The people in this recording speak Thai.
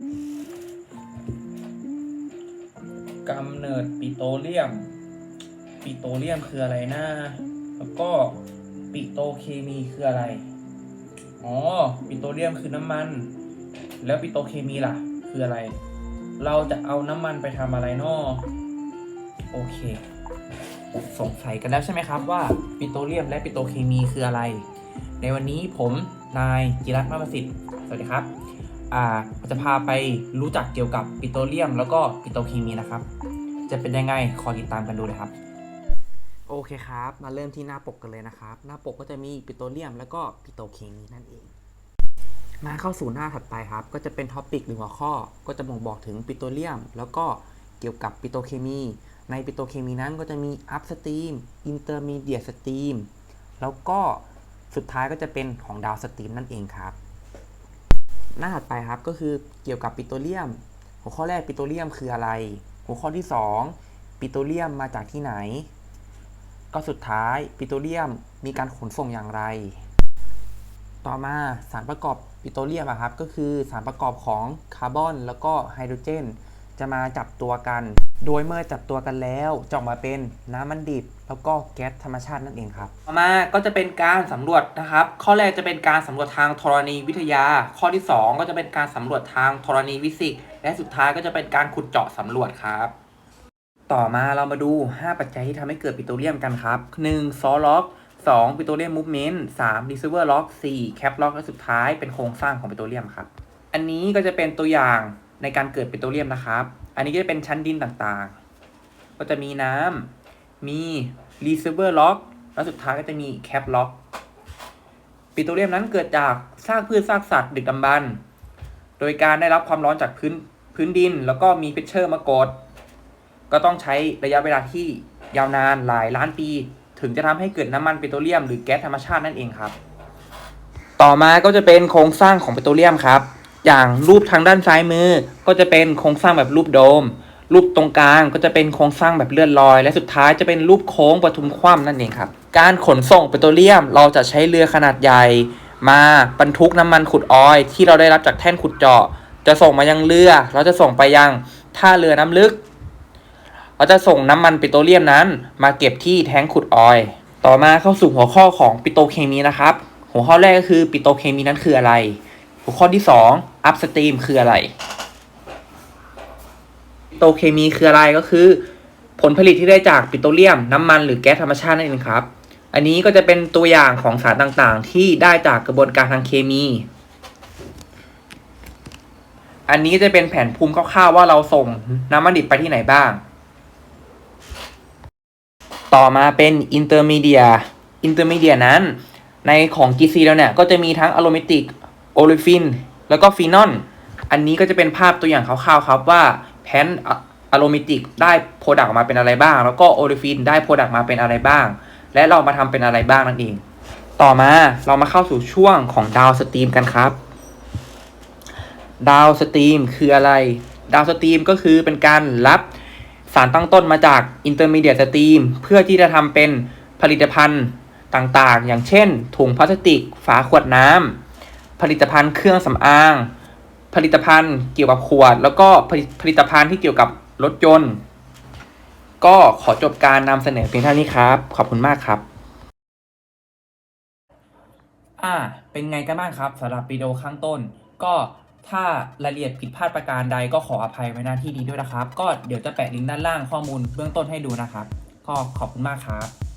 กำเนิดปิโตรเลียม ปิโตรเลียมคืออะไรนะ แล้วก็ปิโตเคมีคืออะไร อ๋อ ปิโตรเลียมคือน้ำมัน แล้วปิโตเคมีล่ะ คืออะไร เราจะเอาน้ำมันไปทำอะไรนอโอเค สงสัยกันแล้วใช่ไหมครับว่าปิโตรเลียมและปิโตเคมีคืออะไร ในวันนี้ผมนายจิรัตน์มาประสิทธิ์ สวัสดีครับ อ่าจะพาไปรู้จักเกี่ยวกับปิโตรเลียม แล้วก็ปิโตรเคมีนะครับ จะเป็นยังไงคอยติดตามกันดูเลยครับโอเคครับ มาเริ่มที่หน้าปกกันเลยนะครับ หน้าปกก็จะมีปิโตรเลียม แล้วก็ปิโตรเคมีนั่นเอง มาเข้าสู่หน้าถัดไปครับ ก็จะเป็นท็อปิกหรือหัวข้อ ก็จะบ่งบอกถึงปิโตรเลียม แล้วก็เกี่ยวกับปิโตรเคมี ในปิโตรเคมีนั้นก็จะมีอัพสตรีมอินเตอร์มีเดียสตรีมแล้วก็สุดท้ายก็จะเป็นของดาวสตรีมนั่นเองครับ หน้าถัดไปครับก็คือเกี่ยวกับปิโตรเลียม หัวข้อแรกปิโตรเลียมคืออะไร หัวข้อที่ 2 ปิโตรเลียมมาจากที่ไหน ก็สุดท้ายปิโตรเลียมมีการขนส่งอย่างไร ต่อมาสารประกอบปิโตรเลียมอะครับก็คือสารประกอบของคาร์บอนแล้วก็ไฮโดรเจน จะมาจับตัวกัน โดยเมื่อจับตัวกันแล้วจะออกมาเป็นน้ำมันดิบ แล้วก็แก๊สธรรมชาตินั่นเองครับ ต่อมาก็จะเป็นการสำรวจนะครับ ข้อแรกจะเป็นการสำรวจทางธรณีวิทยา ข้อที่ 2 ก็จะเป็นการสำรวจทางธรณีวิสิกส์และสุดท้ายก็จะเป็นการขุดเจาะสำรวจครับ ต่อมาเรามาดู 5 ปัจจัยที่ทำให้เกิดปิโตรเลียมกันครับ 1. ซอล็อก 2. ปิโตรเลียมมูฟเมนต์ 3. รีเซิร์ฟเวอร์ล็อก 4. แคปล็อกและสุดท้ายเป็นโครงสร้างของปิโตรเลียมครับ อันนี้ก็จะเป็นตัวอย่าง ในการเกิดปิโตรเลียมนะครับ อันนี้ก็จะเป็นชั้นดินต่างๆ ก็จะมีน้ำมีรีเซิร์ฟเวอร์ล็อกแล้วสุดท้ายก็จะมีแคปล็อกปิโตรเลียมนั้นเกิดจากซากพืชซากสัตว์ดึกดำบรรพ์โดยการได้รับความร้อนจากพื้นพื้นดิน แล้วก็มีเพชเชอร์มากด ก็ต้องใช้ระยะเวลาที่ยาวนานหลายล้านปี ถึงจะทำให้เกิดน้ำมันปิโตรเลียมหรือแก๊สธรรมชาตินั่นเองครับ ต่อมาก็จะเป็นโครงสร้างของปิโตรเลียมครับ อย่างรูปทางด้านซ้ายมือ ก็จะเป็นโครงสร้างแบบรูปโดม รูปตรงกลางก็จะเป็นโครงสร้างแบบเลื่อนลอย และสุดท้ายจะเป็นรูปโค้งปทุมคว่ำนั่นเองครับ การขนส่งปิโตรเลียม เราจะใช้เรือขนาดใหญ่ มาบรรทุกน้ำมันขุดออยที่เราได้รับจากแท่นขุดเจาะ จะส่งมายังเรือ เราจะส่งไปยังท่าเรือน้ำลึก เราจะส่งน้ำมันปิโตรเลียมนั้น มาเก็บที่แท้งขุดออย ต่อมาเข้าสู่หัวข้อของปิโตเคมีนะครับ หัวข้อแรกก็คือปิโตเคมีนั้นคืออะไร หัวข้อที่ 2 อัพสตรีมคืออะไร โตเคมีคืออะไรก็คือ ผลผลิตที่ได้จากปิโตรเลียม น้ำมันหรือแก๊สธรรมชาตินั่นเองครับ อันนี้ก็จะเป็นตัวอย่างของสารต่างๆ ที่ได้จากกระบวนการทางเคมี อันนี้จะเป็นแผนภูมิคร่าวๆว่าเราส่งน้ำมันดิบไปที่ไหนบ้าง ต่อมาเป็นอินเตอร์มีเดียอินเตอร์มีเดียนั้น ในของ GC แล้วเนี่ย ก็จะมีทั้งอะโรมาติกโอลิฟิน แล้วก็ฟีนอลอันนี้ก็จะเป็นภาพตัวอย่างคร่าวๆครับว่าแพนอะโรมาติกได้โปรดักต์ออกมาเป็นอะไรบ้าง แล้วก็โอลิฟินได้โปรดักต์มาเป็นอะไรบ้าง และเรามาทำเป็นอะไรบ้างนั่นเอง ต่อมาเรามาเข้าสู่ช่วงของดาวสตรีมกันครับดาวสตรีมคืออะไร ดาวสตรีมก็คือเป็นการรับสารตั้งต้นมาจากอินเตอร์มีเดียสตรีมเพื่อที่จะทำเป็นผลิตภัณฑ์ต่างๆ อย่างเช่น ถุงพลาสติก ฝาขวดน้ำ ผลิตภัณฑ์เครื่องสำอาง ผลิตภัณฑ์เกี่ยวกับขวด แล้วก็ผลิตภัณฑ์ที่เกี่ยวกับรถยนต์ ก็ขอจบการนำเสนอเพียงเท่านี้ครับ ขอบคุณมากครับ อ่า เป็นไงกันบ้างครับสำหรับวิดีโอข้างต้น ก็ถ้ารายละเอียดผิดพลาดประการใดก็ขออภัยไว้หน้าที่นี้ด้วยนะครับ ก็เดี๋ยวจะแปะลิงก์ด้านล่างข้อมูลเบื้องต้นให้ดูนะครับ ก็ขอบคุณมากครับ